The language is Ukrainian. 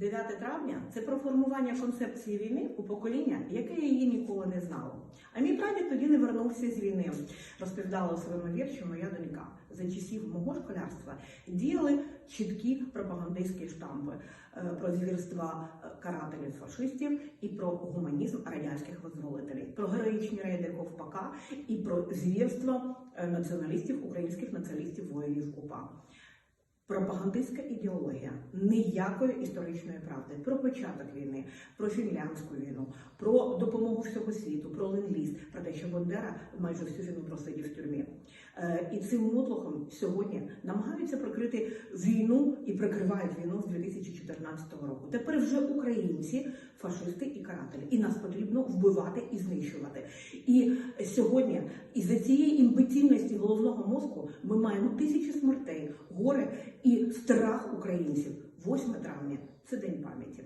9 травня це про формування концепції війни у покоління, яке її ніколи не знало. А мій прадід тоді не вернувся з війни. Розповідала у своєму вірші моя донька. За часів мого школярства діяли чіткі пропагандистські штампи е, про звірства е, карателів фашистів і про гуманізм радянських визволителів, про героїчні рейди Ковпака і про звірства е, націоналістів, українських націоналістів воїнів УПА. Пропагандистська ідеологія ніякої історичної правди про початок війни, про фінляндську війну, про допомогу всього світу, про ленд-ліз, про те, що Бандера майже всю війну просидів в тюрмі. Е, і цим мотлохом сьогодні намагаються прикрити війну і прикривають війну з 2014 року. Тепер вже українці, фашисти і карателі, і нас потрібно вбивати і знищувати. І сьогодні, із-за цієї імбецільності головного мозку, ми маємо тисячі смертей, горе страх українців. 8 травня це день пам'яті.